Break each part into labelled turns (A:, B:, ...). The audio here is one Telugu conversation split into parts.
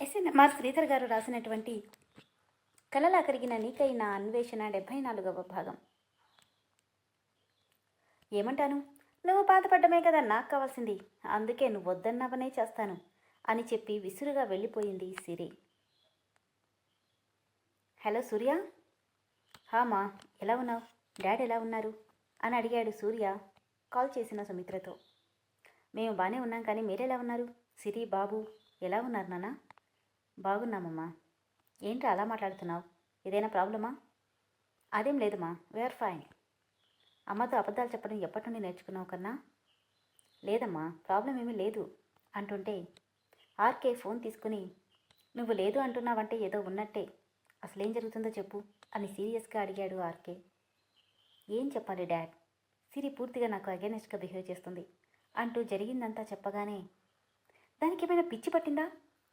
A: ఎస్ఎన్ఎంఆర్ శ్రీధర్ గారు రాసినటువంటి కలలా కరిగిన నీకైన అన్వేషణ డెబ్భై నాలుగవ భాగం. ఏమంటాను? నువ్వు బాధపడ్డమే కదా నాకు కావాల్సింది. అందుకే నువ్వు వద్దన్నవనే చేస్తాను అని చెప్పి విసురుగా వెళ్ళిపోయింది సిరి. హలో సూర్య? హామా ఎలా ఉన్నావు? డాడ్ ఎలా ఉన్నారు? అని అడిగాడు సూర్య కాల్ చేసిన సుమిత్రతో. మేము బాగానే ఉన్నాం కానీ మీరెలా ఉన్నారు? సిరి బాబు ఎలా ఉన్నారు నానా బాగున్నామమ్మా. ఏంటి అలా మాట్లాడుతున్నావు? ఏదైనా ప్రాబ్లమా? అదేం లేదమ్మా వేఆర్ ఫైన్ అమ్మతో అబద్ధాలు చెప్పడం ఎప్పటి నుండి నేర్చుకున్నావు కన్నా? లేదమ్మా. ప్రాబ్లం ఏమీ లేదు అంటుంటే ఆర్కే ఫోన్ తీసుకుని నువ్వు లేదు అంటున్నావంటే ఏదో ఉన్నట్టే. అసలేం జరుగుతుందో చెప్పు అని సీరియస్గా అడిగాడు ఆర్కే. ఏం చెప్పాలి డాడ్? సిరి పూర్తిగా నాకు అగేనెస్ట్గా బిహేవ్ చేస్తుంది అంటూ జరిగిందంతా చెప్పగానే దానికి ఏమైనా పిచ్చి పట్టిందా?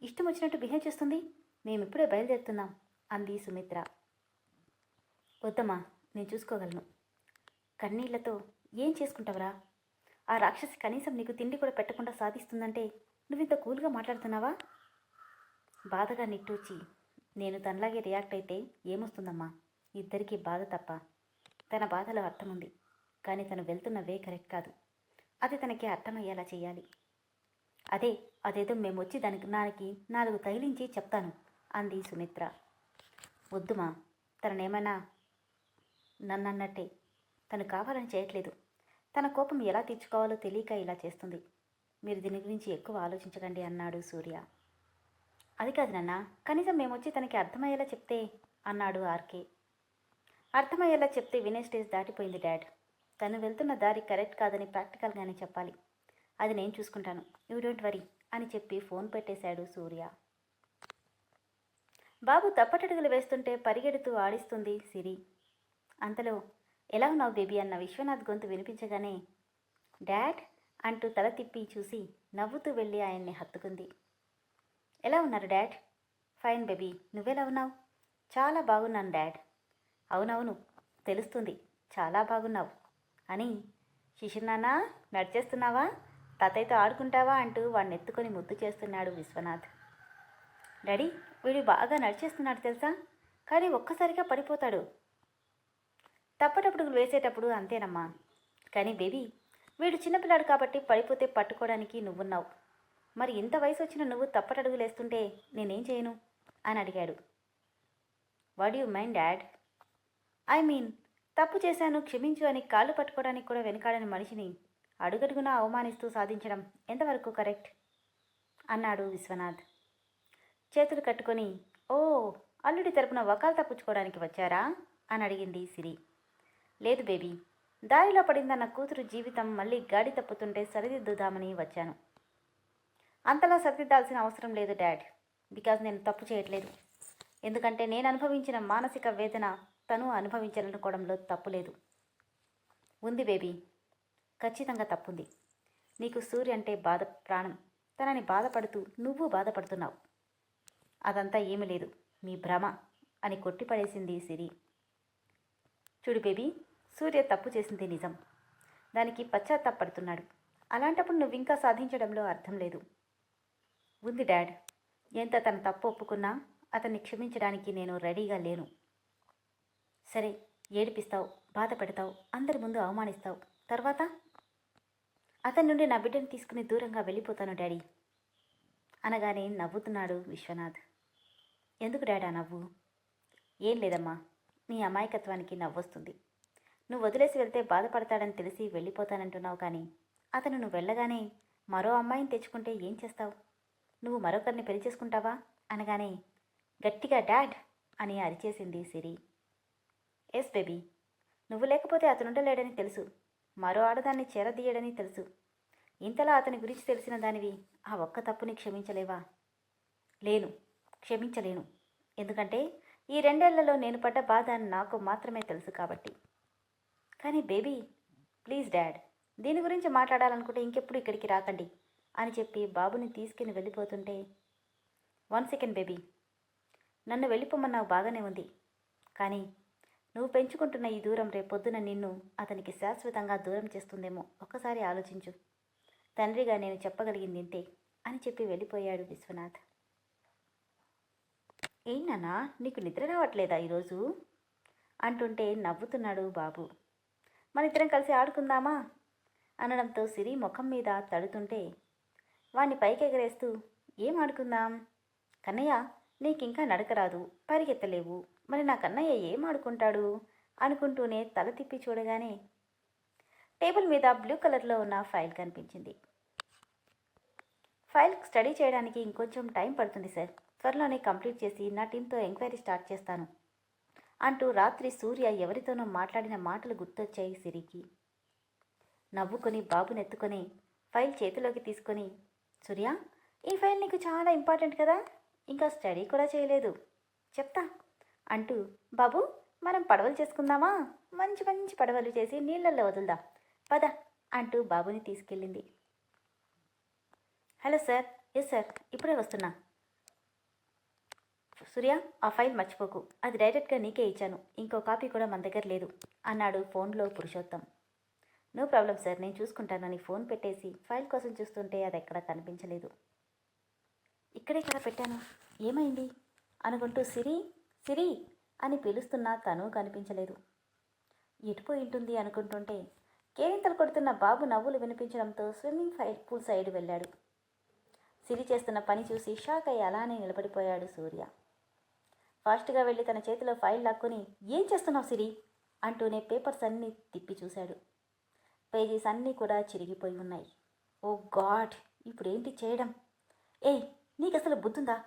A: ఇష్టం వచ్చినట్టు బిహేవ్ చేస్తుంది? మేమిప్పుడే బయలుదేరుతున్నాం అంది సుమిత్ర. వద్దమ్మా నేను చూసుకోగలను. కన్నీళ్ళతో ఏం చేసుకుంటావురా? ఆ రాక్షసి కనీసం నీకు తిండి కూడా పెట్టకుండా సాధిస్తుందంటే నువ్వింత కూల్గా మాట్లాడుతున్నావా? బాధగా నిట్టూచి నేను తనలాగే రియాక్ట్ అయితే ఏమొస్తుందమ్మా? ఇద్దరికీ బాధ తప్ప. తన బాధలో అర్థం ఉంది కానీ తను వెళ్తున్న వే కరెక్ట్ కాదు. అది తనకి అర్థమయ్యేలా చేయాలి. అదే అదేదో మేము వచ్చి దానికి నాకి నాలుగు తగిలించి చెప్తాను అంది సుమిత్ర. వద్దుమా తననేమైనా నన్నన్నట్టే తను కావాలని చేయట్లేదు. తన కోపం ఎలా తీర్చుకోవాలో తెలియక ఇలా చేస్తుంది. మీరు దీని గురించి ఎక్కువ ఆలోచించకండి అన్నాడు సూర్య. అది కాదు నాన్న కనీసం మేము వచ్చి తనకి అర్థమయ్యేలా చెప్తే అన్నాడు ఆర్కే. అర్థమయ్యేలా చెప్తే వినే స్టేజ్ దాటిపోయింది డాడ్. తను వెళ్తున్న దారి కరెక్ట్ కాదని ప్రాక్టికల్గానే చెప్పాలి. అది నేను చూసుకుంటాను. యూ డోంట్ వరీ అని చెప్పి ఫోన్ పెట్టేశాడు సూర్య. బాబు తప్పటడుగులు వేస్తుంటే పరిగెడుతూ ఆడిస్తుంది సిరి. అంతలో ఎలా ఉన్నావు బేబీ అన్న విశ్వనాథ్ గొంతు వినిపించగానే డాడ్ అంటూ తల తిప్పి చూసి నవ్వుతూ వెళ్ళి ఆయన్ని హత్తుకుంది. ఎలా ఉన్నారు డాడ్? ఫైన్ బేబీ నువ్వెలా ఉన్నావు? చాలా బాగున్నాను డాడ్. అవునవును తెలుస్తుంది చాలా బాగున్నావు అని శిశునానా నడిచేస్తున్నావా? తాతయ్యతో ఆడుకుంటావా అంటూ వాడిని ఎత్తుకొని ముద్దు చేస్తున్నాడు విశ్వనాథ్. డాడీ వీడు బాగా నడిచేస్తున్నాడు తెలుసా? కానీ ఒక్కసారిగా పడిపోతాడు. తప్పటప్పుడు వేసేటప్పుడు అంతేనమ్మా. కానీ బేబీ వీడు చిన్నపిల్లాడు కాబట్టి పడిపోతే పట్టుకోవడానికి నువ్వున్నావు. మరి ఇంత వయసు వచ్చిన నువ్వు తప్పటడుగులు వేస్తుంటే నేనేం చేయను? అని అడిగాడు. What you mind dad I mean తప్పు చేశాను క్షమించు అని కాళ్ళు పట్టుకోవడానికి కూడా వెనకాడని మనిషిని అడుగడుగునా అవమానిస్తూ సాధించడం ఎంతవరకు కరెక్ట్? అన్నాడు విశ్వనాథ్. చేతులు కట్టుకొని ఓ అల్లుడి తరపున వకాలు తప్పించుకోవడానికి వచ్చారా? అని అడిగింది సిరి. లేదు బేబీ దారిలో పడిందన్న కూతురు జీవితం మళ్ళీ గాడి తప్పుతుంటే సరిదిద్దుదామని వచ్చాను. అంతలా సరిదిద్దాల్సిన అవసరం లేదు డాడ్ బికాజ్ నేను తప్పు చేయట్లేదు. ఎందుకంటే నేను అనుభవించిన మానసిక వేదన తను అనుభవించాలనుకోవడంలో తప్పు లేదు. ఉంది బేబీ ఖచ్చితంగా తప్పుంది. నీకు సూర్య అంటే బాధ ప్రాణం. తనని బాధపడుతూ నువ్వు బాధపడుతున్నావు. అదంతా ఏమీ లేదు. మీ భ్రమ అని కొట్టిపడేసింది సిరి. చూడు బేబీ సూర్య తప్పు చేసింది నిజం. దానికి పశ్చాత్తాపడుతున్నాడు. అలాంటప్పుడు నువ్వు ఇంకా సాధించడంలో అర్థం లేదు. ఉంది డాడ్. ఎంత తన తప్పు ఒప్పుకున్నా అతన్ని క్షమించడానికి నేను రెడీగా లేను. సరే ఏడిపిస్తావు బాధ పెడతావు అందరి ముందు అవమానిస్తావు. తర్వాత? అతని నుండి నా బిడ్డను తీసుకుని దూరంగా వెళ్ళిపోతాను డాడీ. అనగానే నవ్వుతున్నాడు విశ్వనాథ్. ఎందుకు డాడా నవ్వు? ఏం లేదమ్మా నీ అమాయకత్వానికి నవ్వొస్తుంది. నువ్వు వదిలేసి వెళ్తే బాధపడతాడని తెలిసి వెళ్ళిపోతానంటున్నావు కానీ అతను నువ్వు వెళ్ళగానే మరో అమ్మాయిని తెచ్చుకుంటే ఏం చేస్తావు? నువ్వు మరొకరిని పెళ్ళి చేసుకుంటావా? అనగానే గట్టిగా డాడ్ అని అరిచేసింది సిరి. ఎస్ బేబీ నువ్వు లేకపోతే అతను ఉండలేడని తెలుసు. మరో ఆడదాన్ని చేరదీయడని తెలుసు. ఇంతలా అతని గురించి తెలిసిన దానివి ఆ ఒక్క తప్పుని క్షమించలేవా? లేను క్షమించలేను. ఎందుకంటే ఈ రెండేళ్ళలో నేను పడ్డ బాధ నాకు మాత్రమే తెలుసు కాబట్టి. కానీ బేబీ ప్లీజ్ డాడ్ దీని గురించి మాట్లాడాలనుకుంటే ఇంకెప్పుడు ఇక్కడికి రాకండి అని చెప్పి బాబుని తీసుకుని వెళ్ళిపోతుంటే వన్ సెకండ్ బేబీ నన్ను వెళ్ళిపోమన్నావు బాగానే ఉంది. కానీ నువ్వు పెంచుకుంటున్న ఈ దూరం రేపొద్దున నిన్ను అతనికి శాశ్వతంగా దూరం చేస్తుందేమో ఒక్కసారి ఆలోచించు. తండ్రిగా నేను చెప్పగలిగింది ఇంతే అని చెప్పి వెళ్ళిపోయాడు విశ్వనాథ్. ఏంటన్నా నీకు నిద్ర రావట్లేదా ఈరోజు? అంటుంటే నవ్వుతున్నాడు బాబు. మనిద్దరం కలిసి ఆడుకుందామా? అనడంతో సిరి ముఖం మీద తడుతుంటే వాణ్ణి పైకి ఎగరేస్తూ ఏం ఆడుకుందాం? కన్నయ్య నీకింకా నడక రాదు పరిగెత్తలేవు. మరి నా కన్నయ్య ఏం ఆడుకుంటాడు? అనుకుంటూనే తల తిప్పి చూడగానే టేబుల్ మీద బ్లూ కలర్లో ఉన్న ఫైల్ కనిపించింది. ఫైల్ స్టడీ చేయడానికి ఇంకొంచెం టైం పడుతుంది సార్. త్వరలోనే కంప్లీట్ చేసి నా టీంతో ఎంక్వైరీ స్టార్ట్ చేస్తాను అంటూ రాత్రి సూర్య ఎవరితోనో మాట్లాడిన మాటలు గుర్తొచ్చాయి సిరికి. నవ్వుకొని బాబునెత్తుకొని ఫైల్ చేతిలోకి తీసుకొని సూర్య ఈ ఫైల్ నీకు చాలా ఇంపార్టెంట్ కదా ఇంకా స్టడీ కూడా చేయలేదు. చెప్తా. అంటూ బాబు మనం పడవలు చేసుకుందామా? మంచి మంచి పడవలు చేసి నీళ్ళల్లో వదులుదాం. పద అంటూ బాబుని తీసుకెళ్ళింది. హలో సార్ ఎస్ సార్ ఇప్పుడే వస్తున్నా. సూర్య ఆ ఫైల్ మర్చిపోకు. అది డైరెక్ట్గా నీకే ఇచ్చాను. ఇంకో కాపీ కూడా మన దగ్గర లేదు అన్నాడు ఫోన్లో పురుషోత్తం. నో ప్రాబ్లం సార్ నేను చూసుకుంటానని ఫోన్ పెట్టేసి ఫైల్ కోసం చూస్తుంటే అది ఎక్కడ కనిపించలేదు. ఇక్కడే కదా పెట్టాను. ఏమైంది? అనుకుంటూ సిరి సిరి అని పిలుస్తున్నా తను కనిపించలేదు. ఎటుపోయి ఉంటుంది అనుకుంటుంటే కేరింతలు కొడుతున్న బాబు నవ్వులు వినిపించడంతో స్విమ్మింగ్ ఫైల్ పూల్ సైడ్ వెళ్ళాడు. సిరి చేస్తున్న పని చూసి షాక్ అయ్యి అలానే నిలబడిపోయాడు సూర్య. ఫాస్ట్గా వెళ్ళి తన చేతిలో ఫైల్ లాక్కొని ఏం చేస్తున్నావు సిరి? అంటూనే పేపర్స్ అన్నీ తిప్పి చూశాడు. పేజీస్ అన్నీ కూడా చిరిగిపోయి ఉన్నాయి. Oh god! ఇప్పుడేంటి చేయడం? ఏయ్ నీకు అసలు బుద్ధుందా?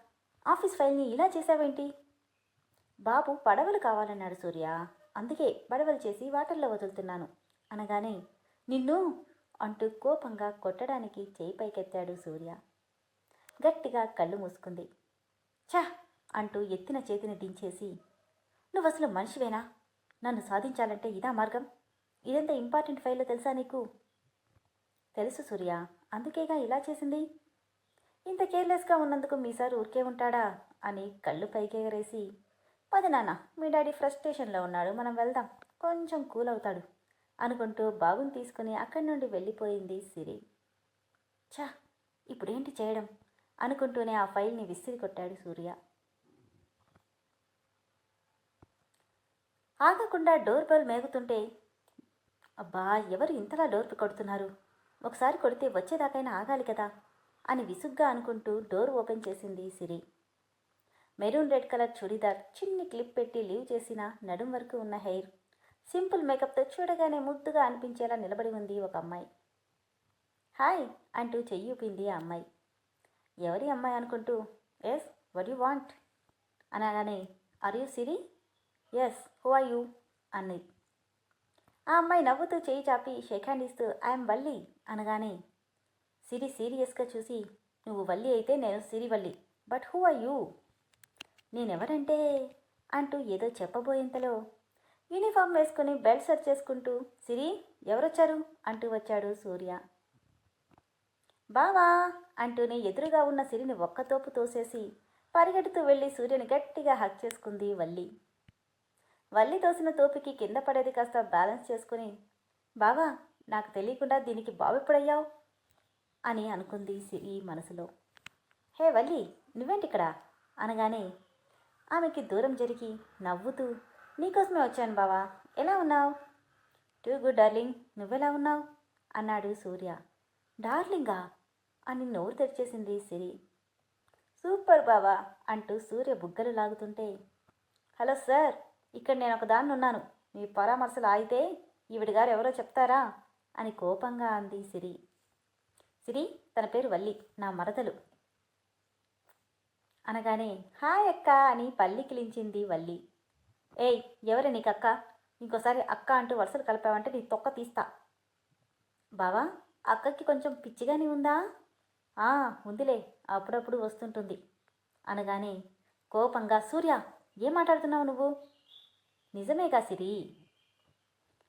A: ఆఫీస్ ఫైల్ని ఇలా చేసావేంటి? బాబు పడవలు కావాలన్నాడు సూర్య. అందుకే పడవలు చేసి వాటర్లో వదులుతున్నాను. అనగానే నిన్ను అంటూ కోపంగా కొట్టడానికి చేయి పైకెత్తాడు సూర్య. గట్టిగా కళ్ళు మూసుకుంది. ఛా! అంటూ ఎత్తిన చేతిని దించేసి నువ్వు అసలు మనిషివేనా? నన్ను సాధించాలంటే ఇదా మార్గం? ఇదంతా ఇంపార్టెంట్ ఫైల్లో తెలుసా నీకు? తెలుసు సూర్య. అందుకేగా ఇలా చేసింది? ఇంత కేర్లెస్గా ఉన్నందుకు మీ సార్ ఊరికే ఉంటాడా? అని కళ్ళు పైకెగరేసి పది నాన్న మీ డాడీ ఫ్రస్ట్రేషన్లో ఉన్నాడు మనం వెళ్దాం. కొంచెం కూల్ అవుతాడు అనుకుంటూ బాబుని తీసుకుని అక్కడి నుండి వెళ్ళిపోయింది సిరి. ఛా ఇప్పుడేంటి చేయడం? అనుకుంటూనే ఆ ఫైల్ని విసిరి కొట్టాడు సూర్య. ఆగకుండా డోర్ బెల్ మేగుతుంటే అబ్బా ఎవరు ఇంతలా డోర్ కొడుతున్నారు? ఒకసారి కొడితే వచ్చేదాకైనా ఆగాలి కదా అని విసుగ్గా అనుకుంటూ డోర్ ఓపెన్ చేసింది Siri. Maroon red colour churidar చిన్ని క్లిప్ పెట్టి లీవ్ చేసిన నడుం వరకు ఉన్న హెయిర్. సింపుల్ మేకప్తో చూడగానే ముద్దుగా అనిపించేలా నిలబడి ఉంది ఒక అమ్మాయి. హాయ్ అంటూ చెయ్యి ఊపింది ఆ అమ్మాయి. ఎవరి అమ్మాయి అనుకుంటూ ఎస్ వడ్ యు వాంట్ అనగానే are you Siri yes who are you అన్నది ఆ అమ్మాయి నవ్వుతూ చేయి చాపి షేక్ హ్యాండ్ ఇస్తూ ఐఎమ్ వల్లి అనగానే సిరి సీరియస్గా చూసి నువ్వు వల్లి అయితే నేను Sirivalli but who are you నేనెవరంటే? అంటూ ఏదో చెప్పబోయేంతలో యూనిఫామ్ వేసుకుని బెల్ట్ సెర్చ్ చేసుకుంటూ సిరి ఎవరొచ్చారు? అంటూ వచ్చాడు సూర్య. బావా! అంటూనే ఎదురుగా ఉన్న సిరిని ఒక్కతోపు తోసేసి పరిగెడుతూ వెళ్ళి సూర్యుని గట్టిగా హక్ చేసుకుంది వల్లి. వల్లి తోసిన తోపికి కింద పడేది కాస్త బ్యాలెన్స్ చేసుకుని బావా నాకు తెలియకుండా దీనికి బావెప్పుడయ్యావు? అని అనుకుంది సిరి మనసులో. హే వల్లి నువ్వేంటిక్కడ? అనగానే ఆమెకి దూరం జరిగి నవ్వుతూ నీకోసమే వచ్చాను బావా. ఎలా ఉన్నావు? టూ గుడ్ డార్లింగ్ నువ్వెలా ఉన్నావు? అన్నాడు సూర్య. డార్లింగా? అని నోరు తెరిచేసింది సిరి. సూపర్ బావా అంటూ సూర్య బుగ్గలు లాగుతుంటే హలో సార్ ఇక్కడ నేను ఒక దాన్ని ఉన్నాను. మీ పరామర్శలు ఆగితే ఈవిడ గారు ఎవరో చెప్తారా? అని కోపంగా అంది సిరి. సిరి తన పేరు వల్లి నా మరదలు. అనగానే హాయ్ అక్క అని పల్లికిలించింది వల్లి. ఏయ్ ఎవరే నీకు అక్క ఇంకోసారి అక్క అంటూ వరుసలు కలిపావంటే నీ తొక్క తీస్తా. బావా అక్కకి కొంచెం పిచ్చిగానే ఉందా? ఆ ఉందిలే అప్పుడప్పుడు వస్తుంటుంది. అనగానే కోపంగా సూర్య ఏం మాట్లాడుతున్నావు నువ్వు? నిజమేగా సిరి.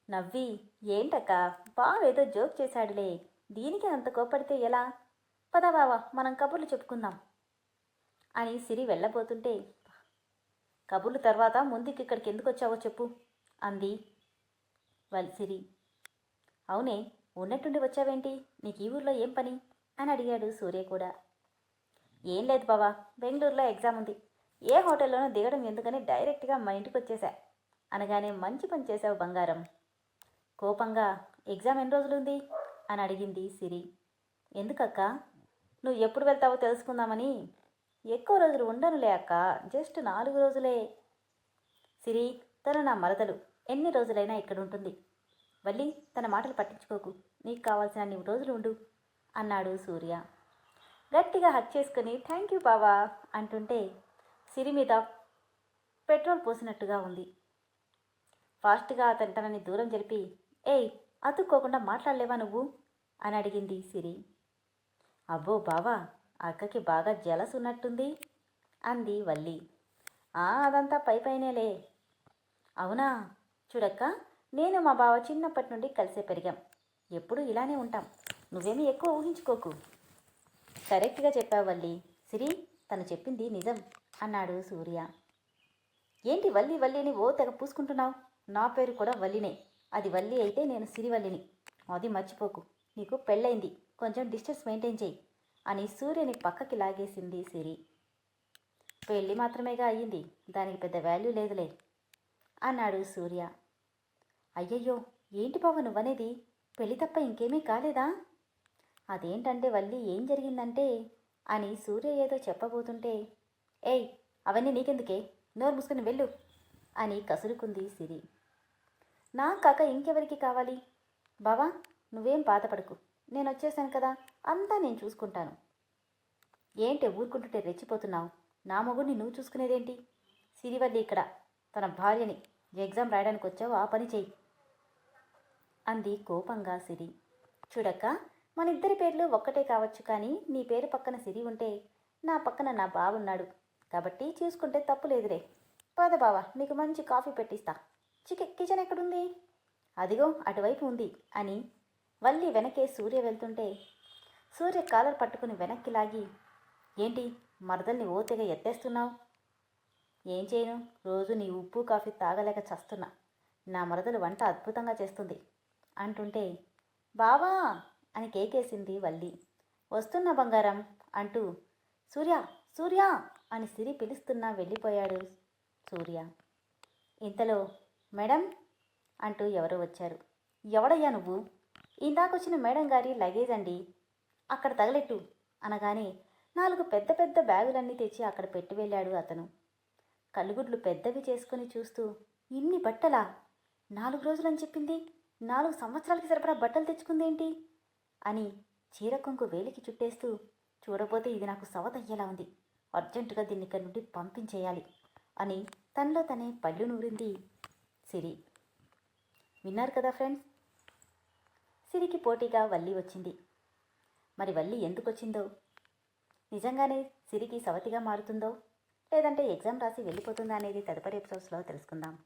A: నవ్వి ఏంటక్క బావేదో జోక్ చేశాడులే దీనికి అంత కోపడితే ఎలా? పద బావా మనం కబుర్లు చెప్పుకుందాం. అని సిరి వెళ్ళబోతుంటే కబుర్లు తర్వాత ముందుకి ఇక్కడికి ఎందుకు వచ్చావో చెప్పు అంది సిరి. అవునే ఉన్నట్టుండి వచ్చావేంటి? నీకు ఈ ఊర్లో ఏం పని? అని అడిగాడు సూర్య కూడా. ఏం లేదు బావా బెంగళూరులో ఎగ్జామ్ ఉంది. ఏ హోటల్లోనూ దిగడం ఎందుకని డైరెక్ట్గా మా ఇంటికి వచ్చేసా అనగానే మంచి పని చేసావు బంగారం. కోపంగా ఎగ్జామ్ ఎన్ని రోజులుంది? అని అడిగింది సిరి. ఎందుకక్క? నువ్వు ఎప్పుడు వెళ్తావో తెలుసుకుందామని ఎక్కువ రోజులు ఉండనులే అక్క. జస్ట్ నాలుగు రోజులే. సిరి తన నా మరదలు. ఎన్ని రోజులైనా ఇక్కడ ఉంటుంది. వల్లి తన మాటలు పట్టించుకోకు. నీకు కావాల్సిన అన్ని రోజులు ఉండు అన్నాడు సూర్య. గట్టిగా హక్ చేసుకుని థ్యాంక్ యూ బావా అంటుంటే సిరి మీద పెట్రోల్ పోసినట్టుగా ఉంది. ఫాస్ట్గా అతను తనని దూరం జరిపి ఏయ్ అతుక్కోకుండా మాట్లాడలేవా నువ్వు? అని అడిగింది సిరి. అబ్బో బావా అక్కకి బాగా జలస్ ఉన్నట్టుంది అంది వల్లి. ఆ అదంతా పై పైనేలే. అవునా? చూడక్క నేను మా బావ చిన్నప్పటి నుండి కలిసే పెరిగాం. ఎప్పుడూ ఇలానే ఉంటాం. నువ్వేమీ ఎక్కువ ఊహించుకోకు. కరెక్ట్గా చెప్పావు వల్లి. సిరి తను చెప్పింది నిజం అన్నాడు సూర్య. ఏంటి వల్లి వల్లిని ఓ తెగ పూసుకుంటున్నావు? నా పేరు కూడా వల్లినే. అది వల్లి అయితే నేను సిరివల్లిని అది మర్చిపోకు. నీకు పెళ్ళైంది కొంచెం డిస్టెన్స్ మెయింటైన్ చేయి. అని సూర్యని పక్కకి లాగేసింది సిరి. పెళ్ళి మాత్రమేగా అయ్యింది. దానికి పెద్ద వాల్యూ లేదులే అన్నాడు సూర్య. అయ్యయ్యో ఏంటి బావ నువ్వనేది? పెళ్ళి తప్ప ఇంకేమీ కాలేదా? అదేంటంటే వల్లి ఏం జరిగిందంటే అని సూర్య ఏదో చెప్పబోతుంటే ఏయ్ అవన్నీ నీకెందుకే? నోరు మూసుకుని వెళ్ళు అని కసురుకుంది సిరి. నా కాక ఇంకెవరికి కావాలి? బావా నువ్వేం బాధపడకు. నేను వచ్చేసాను కదా అంతా నేను చూసుకుంటాను. ఏంటి ఊరుకుంటుంటే రెచ్చిపోతున్నావు? నా మొగుడిని నువ్వు చూసుకునేదేంటి? సిరివల్లి ఇక్కడ తన భార్యని ఎగ్జామ్ రాయడానికి వచ్చావు ఆ పని చెయ్యి. అంది కోపంగా సిరి. చూడక్క మన ఇద్దరి పేర్లు ఒక్కటే కావచ్చు కానీ నీ పేరు పక్కన సిరి ఉంటే నా పక్కన నా బావున్నాడు. కాబట్టి చూసుకుంటే తప్పు లేదురే పద బావా నీకు మంచి కాఫీ పెట్టిస్తా. చికెన్ కిచెన్ ఎక్కడుంది? అదిగో అటువైపు ఉంది అని వల్లి వెనకే సూర్య వెళ్తుంటే సూర్య కాలర్ పట్టుకుని వెనక్కి లాగి ఏంటి మరదల్ని ఓతెగా ఎత్తేస్తున్నావు? ఏం చేయను? రోజు నీ ఉప్పు కాఫీ తాగలేక చస్తున్నా. నా మరదలు వంట అద్భుతంగా చేస్తుంది అంటుంటే బావా అని కేకేసింది వల్లి. వస్తున్నా బంగారం అంటూ సూర్య సూర్య అని సిరి పిలుస్తున్నా వెళ్ళిపోయాడు సూర్య. ఇంతలో మేడం అంటూ ఎవరో వచ్చారు. ఎవడయ్యా నువ్వు? ఇందాకొచ్చిన మేడం గారి లగేజ్ అండి. అక్కడ తగలెట్టు అనగానే నాలుగు పెద్ద పెద్ద బ్యాగులన్నీ తెచ్చి అక్కడ పెట్టి వెళ్ళాడు అతను. కళ్ళుగుడ్లు పెద్దవి చేసుకుని చూస్తూ ఇన్ని బట్టలా? నాలుగు రోజులని చెప్పింది? నాలుగు సంవత్సరాలకి సరిపడా బట్టలు తెచ్చుకుందేంటి? అని చీరకొంకు వేలికి చుట్టేస్తూ చూడబోతే ఇది నాకు సవతయ్యేలా ఉంది. అర్జెంటుగా దీన్ని ఇక్కడి నుండి పంపించేయాలి అని తనలో తనే పళ్ళు నూరింది సిరి. విన్నారు కదా ఫ్రెండ్స్? సిరికి పోటీగా వల్లి వచ్చింది. మరి వల్లి ఎందుకొచ్చిందో? నిజంగానే సిరికి సవతిగా మారుతుందో? లేదంటే ఎగ్జామ్ రాసి వెళ్ళిపోతుందా అనేది తదుపరి ఎపిసోడ్స్లో తెలుసుకుందాం.